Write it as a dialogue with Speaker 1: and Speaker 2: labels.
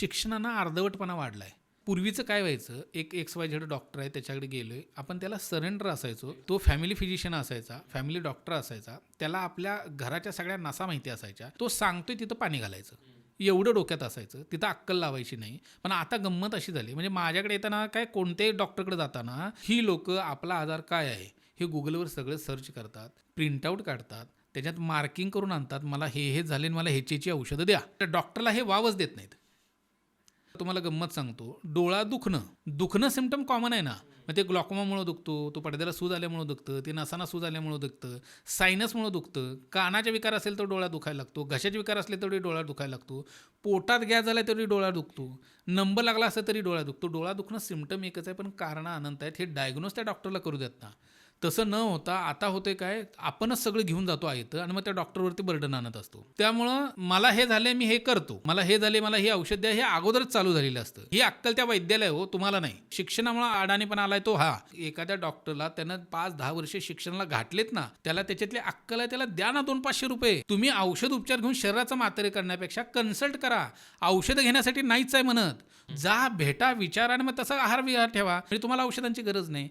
Speaker 1: शिक्षणानं अर्धवटपणा वाढलाय. पूर्वीचं काय व्हायचं एक एक्स वाय झेड डॉक्टर आहे त्याच्याकडे गेलो आहे आपण त्याला सरेंडर असायचो. तो फॅमिली फिजिशियन असायचा फॅमिली डॉक्टर असायचा. त्याला आपल्या घराच्या सगळ्या नसा माहिती असायच्या. तो सांगतोय तिथं पाणी घालायचं. एवढं डोक्यात असायचं. तिथं अक्कल लावायची नाही. पण आता गंमत अशी झाली. म्हणजे माझ्याकडे येताना काय कोणत्याही डॉक्टरकडे जाताना ही लोक आपला आजार काय आहे हे गुगलवर सगळं सर्च करतात प्रिंटआउट काढतात त्याच्यात मार्किंग करून आणतात. मला हे हे झाले आणि मला ह्याची औषधं द्या. तर डॉक्टरला हे वावच देत नाहीत. तुम्हाला गंमत सांगतो. डोळा दुखणं. दुखणं सिमटम कॉमन आहे ना. मग ते ग्लॉकोमामुळं दुखतो तो पडद्याला सूज आल्यामुळं दुखतं ते नसाना सूज आल्यामुळं दुखतं सायनसमुळं दुखतं. कानाचा विकार असेल तर डोळा दुखायला लागतो घशाचे विकार असले तरी डोळा दुखायला लागतो पोटात गॅस झाला तरी डोळा दुखतो नंबर लागला असं तरी डोळा दुखतो. डोळा दुखणं सिमटम एकच आहे पण कारणं अनंत आहेत. हे डायग्नोज त्या डॉक्टरला करू देत ना. तसं न होता आता होते काय आपणच सगळं घेऊन जातो आहे आणि मग त्या डॉक्टरवरती बर्डन आणत असतो. त्यामुळं मला हे झाले मी हे करतो. मला हे झाले मला हे औषध द्या हे अगोदरच चालू झालेलं असतं. ही अक्कल त्या वैद्यालय हो तुम्हाला नाही. शिक्षणामुळे अडाणीपणा आलाय तो हा. एखाद्या डॉक्टरला त्यानं पाच दहा वर्ष शिक्षणाला घातलेत ना त्याला त्याच्यातली अक्कल आहे त्याला द्या ना दोन पाचशे रुपये. तुम्ही औषध उपचार घेऊन शरीराचा मात्रे करण्यापेक्षा कन्सल्ट करा. औषध घेण्यासाठी नाहीच आहे म्हणत. जा भेटा विचार आणि मग तसा आहार विहार ठेवा. म्हणजे तुम्हाला औषधांची गरज नाही.